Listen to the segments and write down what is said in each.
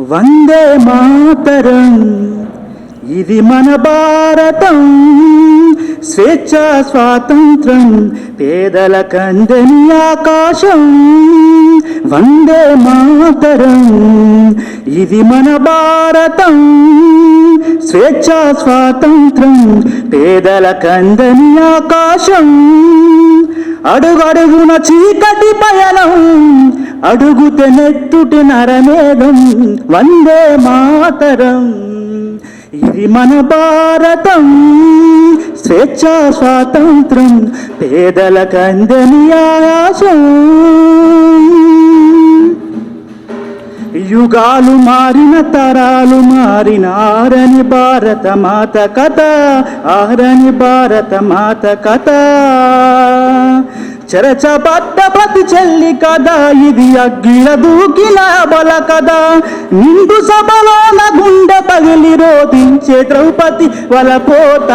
వందే మాతరం. ఇది మన భారతం. స్వేచ్ఛ స్వాతంత్రం. పేదల కందని ఆకాశం. వందే మాతరం. ఇది మన భారతం. స్వేచ్ఛ స్వాతంత్రం. పేదల కందని ఆకాశం. అడుగడుగున చీకటి పయనం. అడుగుతెనెత్తుటి నెత్తుటి వందే మాతరం ఇది మన భారతం స్వేచ్ఛా స్వాతంత్రం పేదల కందని ఆయాసం. యుగాలు మారిన తరాలు మారిన ఆరని భారత మాత కథ ఆరని భారత మాత కథ. చెరచబడ్డ ప్రతి చెల్లి కదా ఇది అగ్గిల దూకిన బల కదా నిండు సభలోన గుండె పగిలి రోధించే ద్రౌపది వలపోత.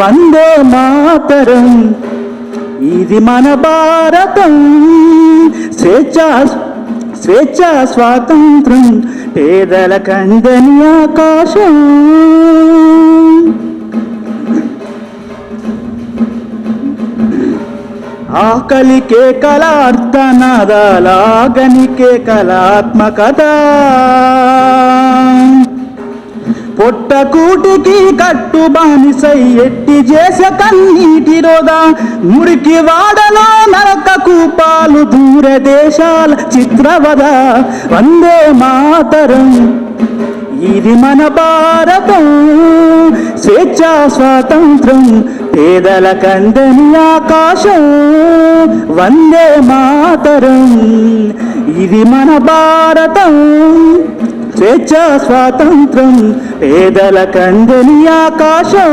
వందే మాతరం. ఇది మన భారతం. స్వేచ్ఛ స్వేచ్ఛ స్వాతంత్రం. పేదల కందని ఆకాశం. ఆకలికే కళ అర్థనాదాలాగనికే కళాత్మకత. పొట్ట కూటికి కట్టు బానిసై ఎట్టి చేసే కన్నీటి రోదా. మురికి వాడలో నరక కూపాలు దూర దేశాల చిత్రవద. వందే మాతరం ఇది మన భారతం. స్వేచ్ఛ స్వాతంత్రం పేదల కందని ఆకాశం వందే మాతరం. ఇది మన భారతం. స్వేచ్ఛ స్వాతంత్రం పేదల కందని ఆకాశం.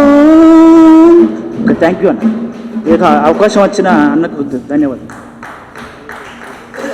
థ్యాంక్ యూ అన్న. అవకాశం వచ్చిన అన్నకు ధన్యవాదాలు.